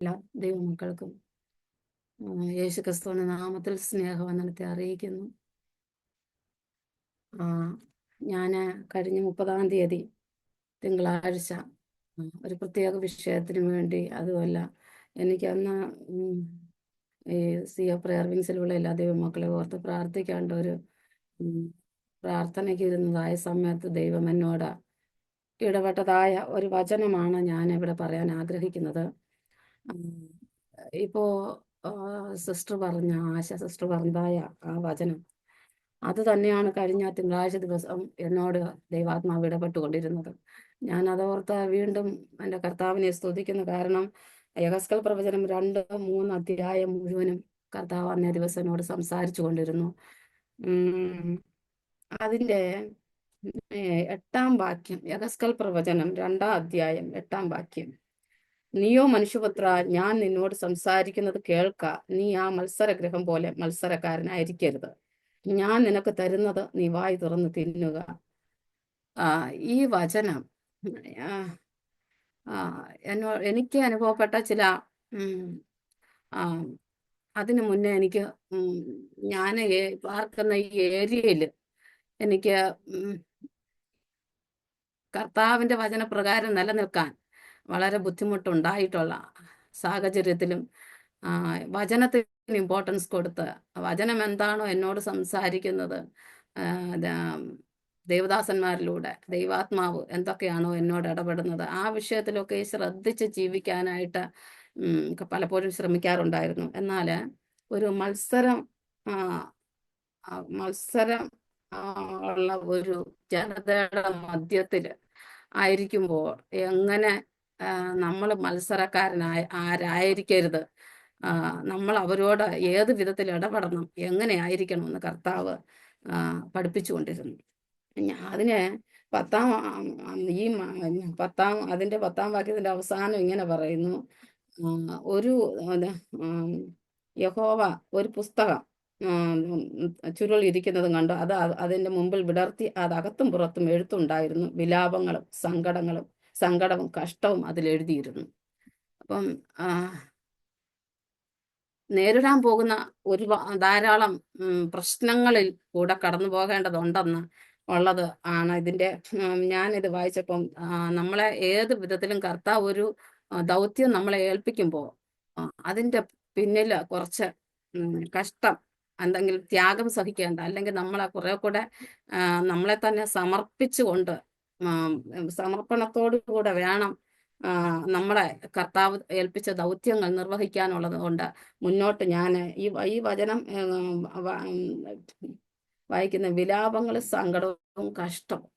എല്ലാ ദൈവമക്കൾക്കും യേശു ക്രിസ്തുവിന്റെ നാമത്തിൽ സ്നേഹവന്ദനത്തെ അറിയിക്കുന്നു. ആ ഞാൻ കഴിഞ്ഞ മുപ്പതാം തീയതി തിങ്കളാഴ്ച ഒരു പ്രത്യേക വിഷയത്തിന് വേണ്ടി അതുമല്ല എനിക്ക് അന്ന് ഈ സി എ പ്രയർ വിങ്സിലുള്ള എല്ലാ ദൈവമക്കളെ ഓർത്ത് പ്രാർത്ഥിക്കാണ്ട് ഒരു പ്രാർത്ഥനയ്ക്ക് ഇരുന്നതായ സമയത്ത് ദൈവം എന്നോട് ഇടപെട്ടതായ ഒരു വചനമാണ് ഞാൻ ഇവിടെ പറയാൻ ആഗ്രഹിക്കുന്നത്. ഇപ്പോ സിസ്റ്റർ പറഞ്ഞ ആശ സിസ്റ്റർ പറഞ്ഞതായ ആ വചനം അത് തന്നെയാണ് കഴിഞ്ഞ തിങ്കളാഴ്ച ദിവസം എന്നോട് ദൈവാത്മാവ് ഇടപെട്ടുകൊണ്ടിരുന്നത്. ഞാൻ അതോർത്ത് വീണ്ടും എന്റെ കർത്താവിനെ സ്തുതിക്കുന്നു. കാരണം യഹസ്കൽ പ്രവചനം രണ്ട് മൂന്ന് അധ്യായം മുഴുവനും കർത്താവ് അന്നേ ദിവസം എന്നോട് സംസാരിച്ചു കൊണ്ടിരുന്നു അതിന്റെ എട്ടാം വാക്യം യഹസ്കൽ പ്രവചനം രണ്ടാം അധ്യായം എട്ടാം വാക്യം. നീയോ മനുഷ്യപുത്ര ഞാൻ നിന്നോട് സംസാരിക്കുന്നത് കേൾക്ക. നീ ആ മത്സരഗ്രഹം പോലെ മത്സരക്കാരനായിരിക്കരുത്. ഞാൻ നിനക്ക് തരുന്നത് നീ വായി തുറന്ന് തിന്നുക. ഈ വചനം എന്നോ എനിക്ക് അനുഭവപ്പെട്ട ചില അതിനു മുന്നേ എനിക്ക് ഞാൻ പാർക്കുന്ന ഈ ഏരിയയിൽ എനിക്ക് കർത്താവിന്റെ വചനപ്രകാരം നിലനിൽക്കാൻ വളരെ ബുദ്ധിമുട്ടുണ്ടായിട്ടുള്ള സാഹചര്യത്തിലും വചനത്തിന് ഇമ്പോർട്ടൻസ് കൊടുത്ത് വചനം എന്താണോ എന്നോട് സംസാരിക്കുന്നത് ദേവദാസന്മാരിലൂടെ ദൈവാത്മാവ് എന്തൊക്കെയാണോ എന്നോട് ഇടപെടുന്നത് ആ വിഷയത്തിലൊക്കെ ശ്രദ്ധിച്ച് ജീവിക്കാനായിട്ട് പലപ്പോഴും ശ്രമിക്കാറുണ്ടായിരുന്നു. എന്നാൽ ഒരു മത്സരം മത്സരം ഉള്ള ഒരു ജനതയുടെ മധ്യത്തിൽ ആയിരിക്കുമ്പോൾ എങ്ങനെ നമ്മൾ മത്സരക്കാരനായ ആരായിരിക്കരുത്. നമ്മൾ അവരോട് ഏത് വിധത്തിൽ ഇടപെടണം എങ്ങനെ ആയിരിക്കണം എന്ന് കർത്താവ് പഠിപ്പിച്ചുകൊണ്ടിരുന്നു. അതിന് പത്താം ഈ പത്താം അതിന്റെ പത്താം വാക്യത്തിന്റെ അവസാനം ഇങ്ങനെ പറയുന്നു. ഒരു യഹോവ ഒരു പുസ്തകം ചുരുൾ ഇരിക്കുന്നതും കണ്ടു. അത് അതിന്റെ മുമ്പിൽ വിടർത്തി അത് അകത്തും പുറത്തും എഴുത്തുണ്ടായിരുന്നു. വിലാപങ്ങളും സങ്കടങ്ങളും സങ്കടവും കഷ്ടവും അതിൽ എഴുതിയിരുന്നു അപ്പം നേരിടാൻ പോകുന്ന ഒരു ധാരാളം പ്രശ്നങ്ങളിൽ കൂടെ കടന്നു പോകേണ്ടതുണ്ടെന്ന് ഉള്ളത് ആണ് ഇതിന്റെ ഞാനിത് വായിച്ചപ്പം നമ്മളെ ഏത് വിധത്തിലും കർത്താവ് ഒരു ദൗത്യം നമ്മളെ ഏൽപ്പിക്കുമ്പോൾ അതിന്റെ പിന്നിൽ കുറച്ച് കഷ്ടം എന്തെങ്കിലും ത്യാഗം സഹിക്കേണ്ട അല്ലെങ്കിൽ നമ്മളെ കുറെ കൂടെ നമ്മളെ തന്നെ സമർപ്പിച്ചുകൊണ്ട് സമർപ്പണത്തോടു കൂടെ വേണം നമ്മളെ കർത്താവ് ഏൽപ്പിച്ച ദൗത്യങ്ങൾ നിർവഹിക്കാനുള്ളത് കൊണ്ട് മുന്നോട്ട് ഞാൻ ഈ ഈ വചനം വായിക്കുന്ന വിലാപങ്ങളും സങ്കടവും കഷ്ടവും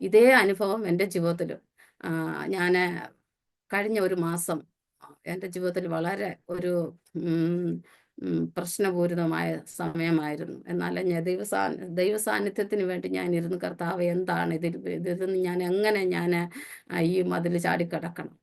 ഇതേ അനുഭവം എന്റെ ജീവിതത്തിൽ ഞാൻ കഴിഞ്ഞ ഒരു മാസം എന്റെ ജീവിതത്തിൽ വളരെ ഒരു പ്രശ്നപൂരിതമായ സമയമായിരുന്നു. എന്നാൽ ഞാൻ ദൈവസാ ദൈവ സാന്നിധ്യത്തിന് വേണ്ടി ഞാൻ ഇരുന്ന് കർത്താവ് എന്താണ് ഇതിൽ ഇതിൽ ഞാൻ എങ്ങനെ ഞാൻ ഈ മതിൽ ചാടിക്കടക്കണം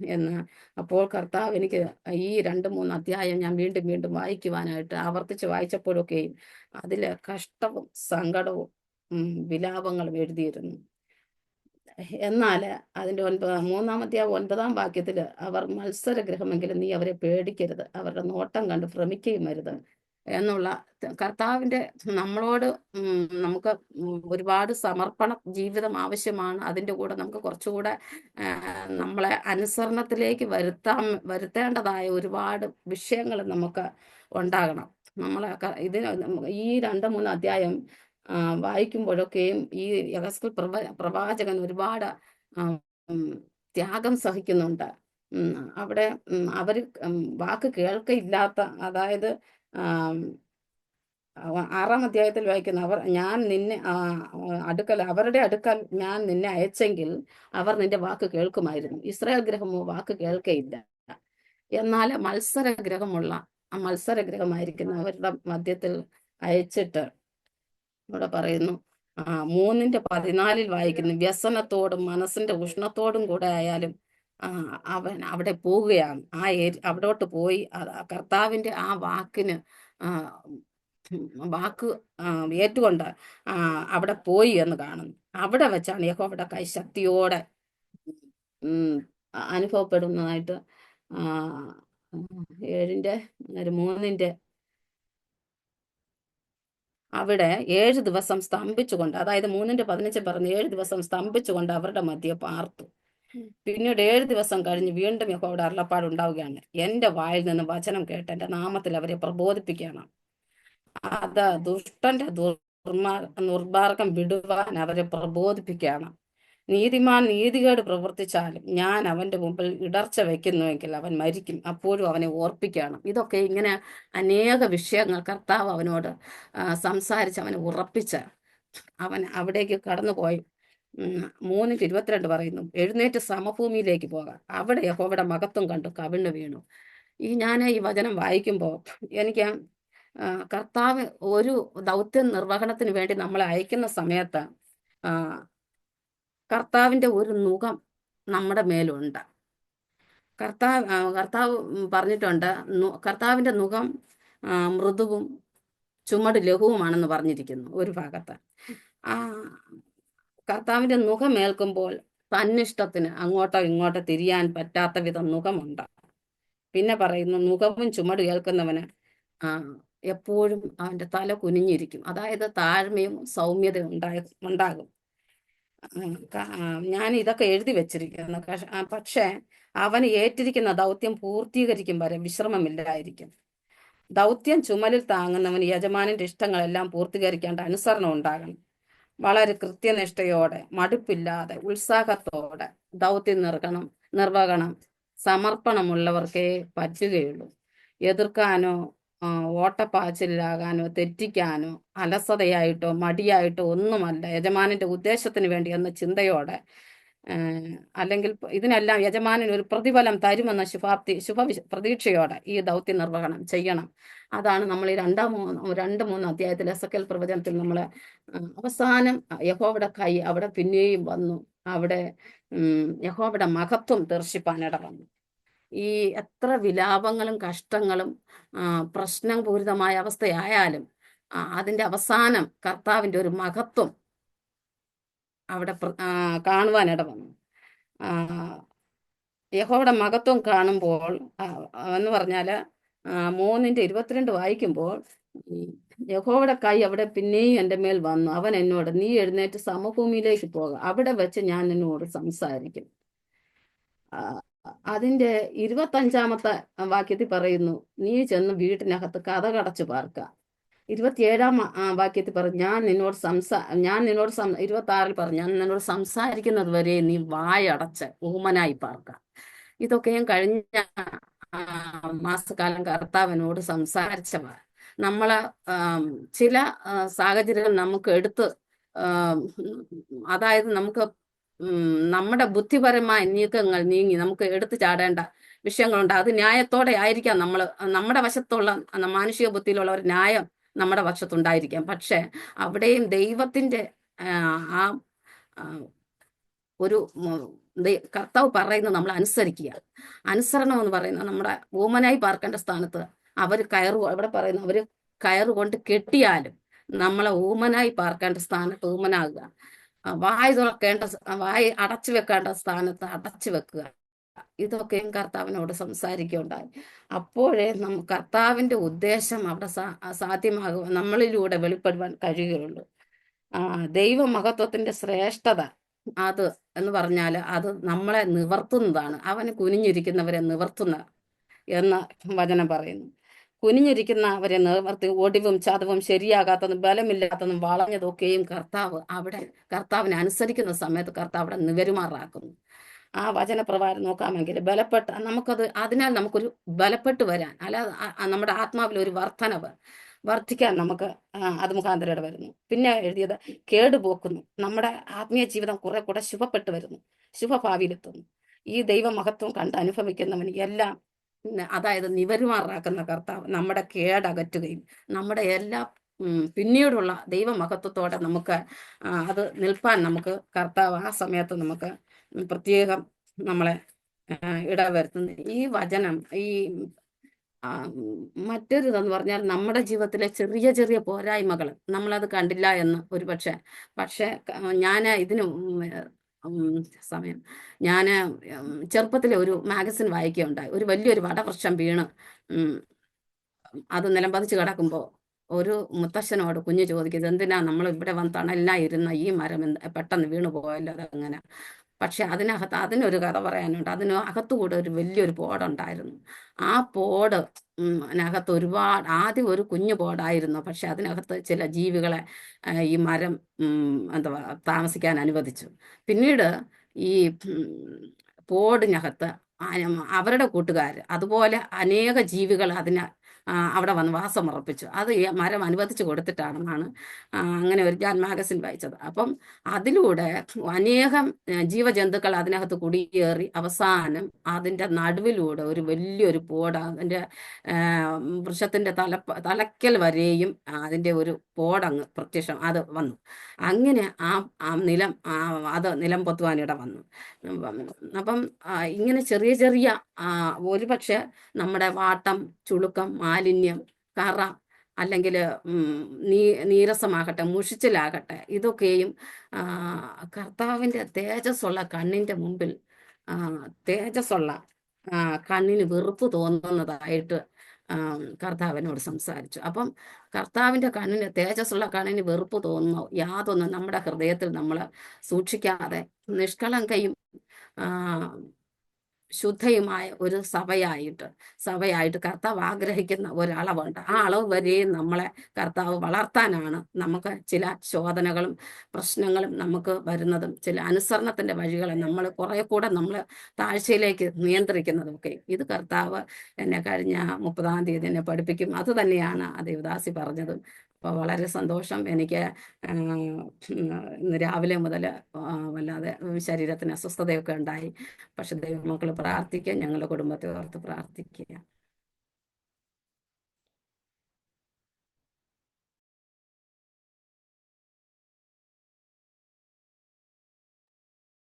എന്ന്. അപ്പോൾ കർത്താവ് എനിക്ക് ഈ രണ്ട് മൂന്ന് അധ്യായം ഞാൻ വീണ്ടും വീണ്ടും വായിക്കുവാനായിട്ട് ആവർത്തിച്ച് വായിച്ചപ്പോഴൊക്കെയും അതിൽ കഷ്ടവും സങ്കടവും വിലാപങ്ങളും എഴുതിയിരുന്നു. എന്നാൽ അതിന്റെ ഒൻപത് മൂന്നാമത്തെ ആ ഒൻപതാം വാക്യത്തിൽ അവർ മത്സരഗ്രഹമെങ്കിലും നീ അവരെ പേടിക്കരുത് അവരുടെ നോട്ടം കണ്ട് ഭ്രമിക്കുകയും വരുത് എന്നുള്ള കർത്താവിന്റെ നമ്മളോട് നമുക്ക് ഒരുപാട് സമർപ്പണ ജീവിതം ആവശ്യമാണ്. അതിന്റെ കൂടെ നമുക്ക് കുറച്ചുകൂടെ നമ്മളെ അനുസരണത്തിലേക്ക് വരുത്താൻ വരുത്തേണ്ടതായ ഒരുപാട് വിഷയങ്ങൾ നമുക്ക് ഉണ്ടാകണം. നമ്മളെ ഇതിന് ഈ രണ്ട് മൂന്ന് അധ്യായം വായിക്കുമ്പോഴൊക്കെയും ഈ യഹസ്കൽ പ്രവ പ്രവാചകൻ ഒരുപാട് ത്യാഗം സഹിക്കുന്നുണ്ട്. അവിടെ അവർ വാക്ക് കേൾക്കയില്ലാത്ത അതായത് ആറാം അധ്യായത്തിൽ വായിക്കുന്ന അവർ ഞാൻ നിന്നെ അടുക്കൽ അവരുടെ അടുക്കൽ ഞാൻ നിന്നെ അയച്ചെങ്കിൽ അവർ നിന്റെ വാക്ക് കേൾക്കുമായിരുന്നു. ഇസ്രായേൽ ഗ്രഹമോ വാക്ക് കേൾക്കയില്ല. എന്നാൽ മത്സര ഗ്രഹമുള്ള ആ മത്സര മത്സരഗ്രഹമായിരിക്കുന്ന അവരുടെ മധ്യത്തിൽ അയച്ചിട്ട് ഇവിടെ പറയുന്നു. ആ മൂന്നിന്റെ പതിനാലിൽ വായിക്കുന്നു. വ്യസനത്തോടും മനസ്സിന്റെ ഉഷ്ണത്തോടും കൂടെ ആയാലും അവൻ അവിടെ പോവുകയാണ്. ആ ഏരി അവിടോട്ട് പോയി കർത്താവിന്റെ ആ വാക്കിന് വാക്ക് ഏറ്റുകൊണ്ട് അവിടെ പോയി എന്ന് കാണുന്നു. അവിടെ വെച്ചാണ് യഹോവയുടെ കൈ ശക്തിയോടെ അനുഭവപ്പെടുന്നതായിട്ട് ഏഴിന്റെ മൂന്നിന്റെ അവിടെ ഏഴ് ദിവസം സ്തംഭിച്ചുകൊണ്ട് അതായത് മൂന്നിന്റെ പതിനഞ്ച് പറഞ്ഞ് ഏഴ് ദിവസം സ്തംഭിച്ചുകൊണ്ട് അവരുടെ മധ്യ പാർത്തു. പിന്നീട് ഏഴ് ദിവസം കഴിഞ്ഞ് വീണ്ടും യഹോയുടെ അരുളപ്പാട് ഉണ്ടാവുകയാണ് എന്റെ വായിൽ നിന്ന് വചനം കേട്ട് എന്റെ നാമത്തിൽ അവരെ പ്രബോധിപ്പിക്കുകയാണ്. അത് ദുഷ്ടന്റെ ദുർമാ നിർമാർഗം വിടുവാൻ അവരെ പ്രബോധിപ്പിക്കണം നീതിമാൻ നീതികേട് പ്രവർത്തിച്ചാലും ഞാൻ അവന്റെ മുമ്പിൽ ഇടർച്ച വയ്ക്കുന്നുവെങ്കിൽ അവൻ മരിക്കും. അപ്പോഴും അവനെ ഓർപ്പിക്കണം. ഇതൊക്കെ ഇങ്ങനെ അനേക വിഷയങ്ങൾ കർത്താവ് അവനോട് സംസാരിച്ച് അവനെ ഉറപ്പിച്ച അവൻ അവിടേക്ക് കടന്നുപോയി. ഉം, മൂന്നിന്റെ ഇരുപത്തിരണ്ട് പറയുന്നു എഴുന്നേറ്റ് സമഭൂമിയിലേക്ക് പോകാം. അവിടെ യഹോവയുടെ മകത്വം കണ്ടു കവിണ്ണു വീണു. ഈ ഞാൻ ഈ വചനം വായിക്കുമ്പോൾ എനിക്ക് കർത്താവ് ഒരു ദൗത്യ നിർവഹണത്തിന് വേണ്ടി നമ്മളെ അയക്കുന്ന സമയത്ത് ആ, കർത്താവിന്റെ ഒരു മുഖം നമ്മുടെ മേലുണ്ട്. കർത്താവ് കർത്താവ് പറഞ്ഞിട്ടുണ്ട് കർത്താവിന്റെ മുഖം മൃദുവും ചുമട് ലഘുവുമാണെന്ന് പറഞ്ഞിരിക്കുന്നു ഒരു ഭാഗത്ത്. ആ കർത്താവിന്റെ മുഖമേൽക്കുമ്പോൾ തന്നിഷ്ടത്തിന് അങ്ങോട്ടോ ഇങ്ങോട്ടോ തിരിയാൻ പറ്റാത്ത വിധം മുഖമുണ്ട്. പിന്നെ പറയുന്നു മുഖവും ചുമട് കേൾക്കുന്നവന് എപ്പോഴും അവന്റെ തല കുനിഞ്ഞിരിക്കും. അതായത് താഴ്മയും സൗമ്യതയും ഉണ്ടായ ഉണ്ടാകും. ഞാൻ ഇതൊക്കെ എഴുതി വെച്ചിരിക്കുന്നു. പക്ഷേ അവന് ഏറ്റിരിക്കുന്ന ദൗത്യം പൂർത്തീകരിക്കും വരെ വിശ്രമമില്ലായിരിക്കും. ദൗത്യം ചുമലിൽ താങ്ങുന്നവന് യജമാനന്റെ ഇഷ്ടങ്ങളെല്ലാം പൂർത്തീകരിക്കേണ്ട അനുസരണം ഉണ്ടാകണം. വളരെ കൃത്യനിഷ്ഠയോടെ മടുപ്പില്ലാതെ ഉത്സാഹത്തോടെ ദൗത്യം നിർക്കണം നിർവഹണം സമർപ്പണമുള്ളവർക്കേ പറ്റുകയുള്ളൂ. എതിർക്കാനോ ഓട്ടപ്പാച്ചിലാകാനോ തെറ്റിക്കാനോ അലസതയായിട്ടോ മടിയായിട്ടോ ഒന്നുമല്ല. യജമാനന്റെ ഉദ്ദേശത്തിന് വേണ്ടി എന്ന ചിന്തയോടെ അല്ലെങ്കിൽ ഇതിനെല്ലാം യജമാനൻ ഒരു പ്രതിഫലം തരുമെന്ന ശുഭാപ്തി ശുഭ പ്രതീക്ഷയോടെ ഈ ദൗത്യ നിർവഹണം ചെയ്യണം. അതാണ് നമ്മൾ ഈ രണ്ടാം മൂന്ന് രണ്ട് മൂന്ന് അധ്യായത്തിൽ എസ് എൽ പ്രവചനത്തിൽ നമ്മൾ അവസാനം യഹോവയുടെ കൈ അവിടെ പിന്നെയും വന്നു. അവിടെ ഉം, യഹോവയുടെ മഹത്വം ദർശിപ്പാനിട വന്നു ഈ എത്ര വിലാപങ്ങളും കഷ്ടങ്ങളും പ്രശ്നപൂരിതമായ അവസ്ഥയായാലും അതിന്റെ അവസാനം കർത്താവിന്റെ ഒരു മഹത്വം അവിടെ കാണുവാനിട വന്നു യഹോയുടെ മഹത്വം കാണുമ്പോൾ എന്ന് പറഞ്ഞാൽ മൂന്നിന്റെ ഇരുപത്തിരണ്ട് വായിക്കുമ്പോൾ യഹോവയുടെ കൈ അവിടെ പിന്നെയും എന്റെ മേൽ വന്നു. അവൻ എന്നോട് നീ എഴുന്നേറ്റ് സമഭൂമിയിലേക്ക് പോകാം. അവിടെ വെച്ച് ഞാൻ നിന്നോട് സംസാരിക്കും. അതിന്റെ ഇരുപത്തഞ്ചാമത്തെ വാക്യത്തിൽ പറയുന്നു നീ ചെന്ന് വീട്ടിനകത്ത് കഥ കടച്ചു പാർക്ക. ഇരുപത്തിയേഴാം വാക്യത്തിൽ പറഞ്ഞു ഞാൻ നിന്നോട് സംസാ ഞാൻ നിന്നോട് സം ഇരുപത്തി ആറിൽ പറഞ്ഞു ഞാൻ നിന്നോട് സംസാരിക്കുന്നത് വരെ നീ വായടച്ച് ഊമനായി പാർക്ക. ഇതൊക്കെ ഞാൻ കഴിഞ്ഞ മാസക്കാലം കർത്താവിനോട് സംസാരിച്ചവ. നമ്മളെ ചില സാഹചര്യങ്ങൾ നമുക്ക് എടുത്ത് അതായത് നമുക്ക് നമ്മുടെ ബുദ്ധിപരമായ നീക്കങ്ങൾ നീങ്ങി നമുക്ക് എടുത്തു ചാടേണ്ട വിഷയങ്ങളുണ്ട്. അത് ന്യായത്തോടെ ആയിരിക്കാം നമ്മൾ നമ്മുടെ വശത്തുള്ള മാനുഷിക ബുദ്ധിയിലുള്ള ഒരു ന്യായം നമ്മുടെ വശത്തുണ്ടായിരിക്കാം. പക്ഷെ അവിടെയും ദൈവത്തിന്റെ ആ, ഒരു കർത്താവ് പറയുന്നത് നമ്മൾ അനുസരിക്കുക. അനുസരണം എന്ന് പറയുന്നത് നമ്മുടെ ഊമനായി പാർക്കേണ്ട സ്ഥാനത്ത് അവർ കയറു ഇവിടെ പറയുന്നു അവർ കയറുകൊണ്ട് കെട്ടിയാലും നമ്മളെ ഊമനായി പാർക്കേണ്ട സ്ഥാനത്ത് ഊമനാകുക വായ് തുറക്കേണ്ട വായ അടച്ചു വെക്കേണ്ട സ്ഥാനത്ത് അടച്ചു വെക്കുക. ഇതൊക്കെയും കർത്താവിനോട് സംസാരിക്കുകയുണ്ടായി. അപ്പോഴേ നമ്മ കർത്താവിന്റെ ഉദ്ദേശം അവിടെ സാ സാധ്യമാകും നമ്മളിലൂടെ വെളിപ്പെടുവാൻ കഴിയുകയുള്ളൂ. ആ ദൈവമഹത്വത്തിന്റെ ശ്രേഷ്ഠത അത് എന്ന് പറഞ്ഞാൽ അത് നമ്മളെ നിവർത്തുന്നതാണ്. അവന് കുനിഞ്ഞിരിക്കുന്നവരെ നിവർത്തുന്ന എന്ന വചനം പറയുന്നു. കുനിഞ്ഞിരിക്കുന്നവരെ നിവർത്തി ഒടിവും ചതവും ശരിയാകാത്തതും ബലമില്ലാത്തതും വളഞ്ഞതൊക്കെയും കർത്താവ് അവിടെ കർത്താവിനെ അനുസരിക്കുന്ന സമയത്ത് കർത്താവ് അവിടെ നിവരുമാറാക്കുന്നു. ആ വചനപ്രകാരം നോക്കാമെങ്കിൽ ബലപ്പെട്ട നമുക്കത് അതിനാൽ നമുക്കൊരു ബലപ്പെട്ട് വരാൻ അല്ലാതെ നമ്മുടെ ആത്മാവിൽ ഒരു വർധനവ് വർദ്ധിക്കാൻ നമുക്ക് അത് മുഖാന്തരം വരുന്നു. പിന്നെ എഴുതിയത് കേടുപോക്കുന്നു. നമ്മുടെ ആത്മീയ ജീവിതം കുറെ കൂടെ ശുഭപ്പെട്ട് വരുന്നു. ശുഭഭാവിയിലെത്തുന്നു. ഈ ദൈവമഹത്വം കണ്ട് അനുഭവിക്കുന്നവന് എല്ലാം അതായത് നിവരുമാറാക്കുന്ന കർത്താവ് നമ്മുടെ കേടകറ്റുകയും നമ്മുടെ എല്ലാ പിന്നീടുള്ള ദൈവമഹത്വത്തോടെ നമുക്ക് അത് നിൽപ്പാൻ നമുക്ക് കർത്താവ് ആ സമയത്ത് നമുക്ക് പ്രത്യേകം നമ്മളെ ഇടവരുത്തുന്നു. ഈ വചനം ഈ മറ്റൊരിതെന്ന് പറഞ്ഞാൽ നമ്മുടെ ജീവിതത്തിലെ ചെറിയ ചെറിയ പോരായ്മകൾ നമ്മളത് കണ്ടില്ല എന്ന് ഒരു പക്ഷെ ഞാൻ ഇതിന് സമയം. ഞാൻ ചെറുപ്പത്തിലെ ഒരു മാഗസിൻ വായിക്കുകയുണ്ടായി. ഒരു വലിയൊരു വടവൃക്ഷം വീണ് അത് നിലംപതിച്ച് കിടക്കുമ്പോൾ ഒരു മുത്തശ്ശനോട് കുഞ്ഞ് ചോദിക്കുന്നത് എന്തിനാ നമ്മൾ ഇവിടെ വന്ന് തണലിലായിരുന്ന ഈ മരം പെട്ടെന്ന് വീണു പോയല്ലോ അതങ്ങനെ. പക്ഷെ അതിനകത്ത് അതിനൊരു കഥ പറയാനുണ്ട്. അതിന് അകത്തുകൂടെ ഒരു വലിയൊരു പോടുണ്ടായിരുന്നു ആ പോട് അതിനകത്ത് ഒരുപാട് ആദ്യം ഒരു കുഞ്ഞു പോടായിരുന്നു പക്ഷെ അതിനകത്ത് ചില ജീവികളെ ഈ മരം എന്താ താമസിക്കാൻ അനുവദിച്ചു. പിന്നീട് ഈ പോടിനകത്ത് അവരുടെ കൂട്ടുകാർ അതുപോലെ അനേക ജീവികൾ അതിനെ അവിടെ വന്ന് വാസമുറപ്പിച്ചു അത് ഈ മരം അനുവദിച്ചു കൊടുത്തിട്ടാണെന്നാണ് അങ്ങനെ ഒരു ഞാൻ മാഗസിൻ വായിച്ചത്. അപ്പം അതിലൂടെ അനേകം ജീവജന്തുക്കൾ അതിനകത്ത് കുടിയേറി അവസാനം അതിന്റെ നടുവിലൂടെ ഒരു വലിയൊരു പോട് അതിന്റെ വൃക്ഷത്തിന്റെ തല തലയ്ക്കൽ വരെയും അതിന്റെ ഒരു പോടങ്ങ് പ്രത്യക്ഷം അത് വന്നു. അങ്ങനെ ആ നിലം അത് നിലം പൊത്തുവാനിട വന്നു. അപ്പം ഇങ്ങനെ ചെറിയ ചെറിയ ഒരുപക്ഷെ നമ്മുടെ വാട്ടം ചുളുക്കം മാലിന്യം കറ അല്ലെങ്കിൽ നീ നീരസമാകട്ടെ മുഷിച്ചിലാകട്ടെ ഇതൊക്കെയും ആ, കർത്താവിന്റെ തേജസ്സുള്ള കണ്ണിന്റെ മുമ്പിൽ ആ, തേജസ്സുള്ള കണ്ണിന് വെറുപ്പ് തോന്നുന്നതായിട്ട് ആ, കർത്താവിനോട് സംസാരിച്ചു. അപ്പം കർത്താവിന്റെ കണ്ണിന് തേജസ്സുള്ള കണ്ണിന് വെറുപ്പ് തോന്നുന്നു. യാതൊന്നും നമ്മുടെ ഹൃദയത്തിൽ നമ്മൾ സൂക്ഷിക്കാതെ നിഷ്കളങ്കയും ആ, ശുദ്ധയുമായ ഒരു സഭയായിട്ട് സഭയായിട്ട് കർത്താവ് ആഗ്രഹിക്കുന്ന ഒരളവുണ്ട് ആ അളവ് വരെയും നമ്മളെ കർത്താവ് വളർത്താനാണ് നമുക്ക് ചില ശോധനകളും പ്രശ്നങ്ങളും നമുക്ക് വരുന്നതും ചില അനുസരണത്തിന്റെ വഴികളെ നമ്മൾ കുറെ കൂടെ നമ്മൾ താഴ്ചയിലേക്ക് നിയന്ത്രിക്കുന്നതൊക്കെ ഇത് കർത്താവ് എന്നെ കഴിഞ്ഞ മുപ്പതാം തീയതി എന്നെ പഠിപ്പിക്കും. അത് തന്നെയാണ് ആ ദേവദാസി പറഞ്ഞതും. അപ്പോൾ വളരെ സന്തോഷം. എനിക്ക് രാവിലെ മുതൽ വല്ലാതെ ശരീരത്തിന് അസ്വസ്ഥതയൊക്കെ ഉണ്ടായി. പക്ഷെ ദൈവമക്കൾ പ്രാർത്ഥിക്കുക ഞങ്ങളുടെ കുടുംബത്തെ ഓർത്ത് പ്രാർത്ഥിക്കുക.